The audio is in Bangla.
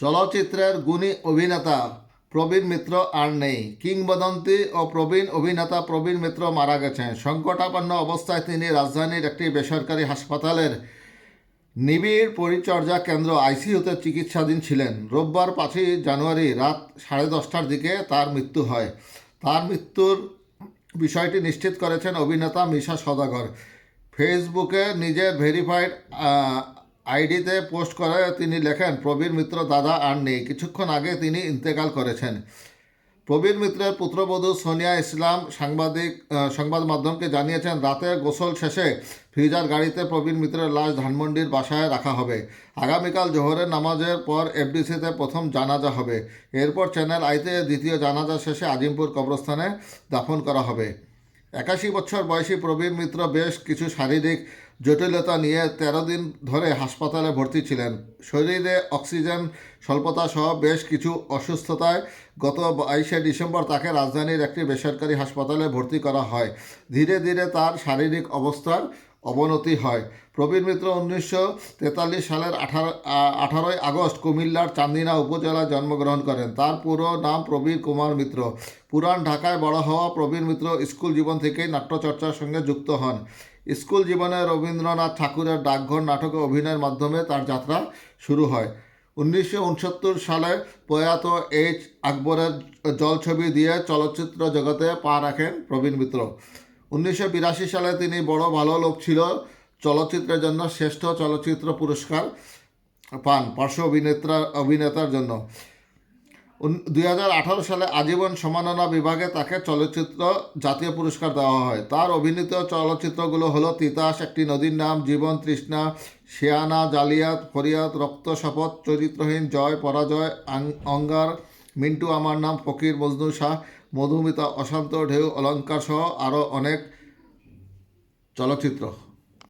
চলচ্চিত্রের গুণী অভিনেতা প্রবীণ মিত্র আর নেই। কিংবদন্তি ও প্রবীণ অভিনেতা প্রবীণ মিত্র মারা গেছেন। সংকটাপন্ন অবস্থায় তিনি রাজধানীর একটি বেসরকারি হাসপাতালের নিবিড় পরিচর্যা কেন্দ্র আইসিইউতে চিকিৎসাধীন ছিলেন। রোববার পাঁচই জানুয়ারি রাত সাড়ে দশটার দিকে তার মৃত্যু হয়। তার মৃত্যুর বিষয়টি নিশ্চিত করেছেন অভিনেতা মিশা সদাগর। ফেসবুকে নিজের ভেরিফাইড আইডিতে পোস্ট করে তিনি লেখেন, প্রবীর মিত্র দাদা আর নেই। কিছুক্ষণ আগে তিনি ইন্তেকাল করেছেন। প্রবীর মিত্রের পুত্রবধূ সোনিয়া ইসলাম সাংবাদিক সংবাদ মাধ্যমকে জানিয়েছেন রাতে গোসল শেষে ফ্রিজার গাড়িতে প্রবীর মিত্রের লাশ ধানমন্ডির বাসায় রাখা হবে। আগামীকাল জোহরের নামাজের পর এফডিসিতে প্রথম জানাজা হবে। এরপর চ্যানেল আইতে দ্বিতীয় জানাজা শেষে আজিমপুর কবরস্থানে দাফন করা হবে। একাশি বছর বয়সী প্রবীর মিত্র বেশ কিছু শারীরিক জটিলতা নিয়ে তেরো দিন ধরে হাসপাতালে ভর্তি ছিলেন। শরীরে অক্সিজেন স্বল্পতা সহ বেশ কিছু অসুস্থতায় গত বাইশে ডিসেম্বর তাকে রাজধানীর একটি বেসরকারি হাসপাতালে ভর্তি করা হয়। ধীরে ধীরে তার শারীরিক অবস্থার অবনতি হয়। প্রবীর মিত্র উনিশশো তেতাল্লিশ সালের আঠারো আঠারোই আগস্ট কুমিল্লার চান্দিনা উপজেলায় জন্মগ্রহণ করেন। তার পুরো নাম প্রবীর কুমার মিত্র। পুরান ঢাকায় বড় হওয়া প্রবীর মিত্র স্কুল জীবন থেকেই নাট্যচর্চার সঙ্গে যুক্ত হন। স্কুল জীবনে রবীন্দ্রনাথ ঠাকুরের ডাকঘর নাটকে অভিনয়ের মাধ্যমে তার যাত্রা শুরু হয়। উনিশশো উনসত্তর সালে প্রয়াত এইচ আকবরের জলছবি দিয়ে চলচ্চিত্র জগতে পা রাখেন প্রবীণ মিত্র। উনিশশো বিরাশি সালে তিনি বড় ভালো লোক ছিল, চলচ্চিত্রের জন্য শ্রেষ্ঠ চলচ্চিত্র পুরস্কার পান পার্শ্ব অভিনেত্রা, অভিনেতার জন্য। দু হাজার আঠারো সালে আজীবন সম্মাননা বিভাগে তাকে চলচ্চিত্র জাতীয় পুরস্কার দেওয়া হয়। তার অভিনীত চলচ্চিত্রগুলো হলো তিতাস, একটি নদীর নাম, জীবন তৃষ্ণা, শিয়ানা, জালিয়াত, ফরিয়াদ, রক্ত শপথ, চরিত্রহীন, জয়, পরাজয় অঙ্গার মিন্টু আমার নাম ফকির মজনু শাহ। মধুমিতা অশান্ত ঢেউ অলঙ্কার সহ আরও অনেক চলচ্চিত্র।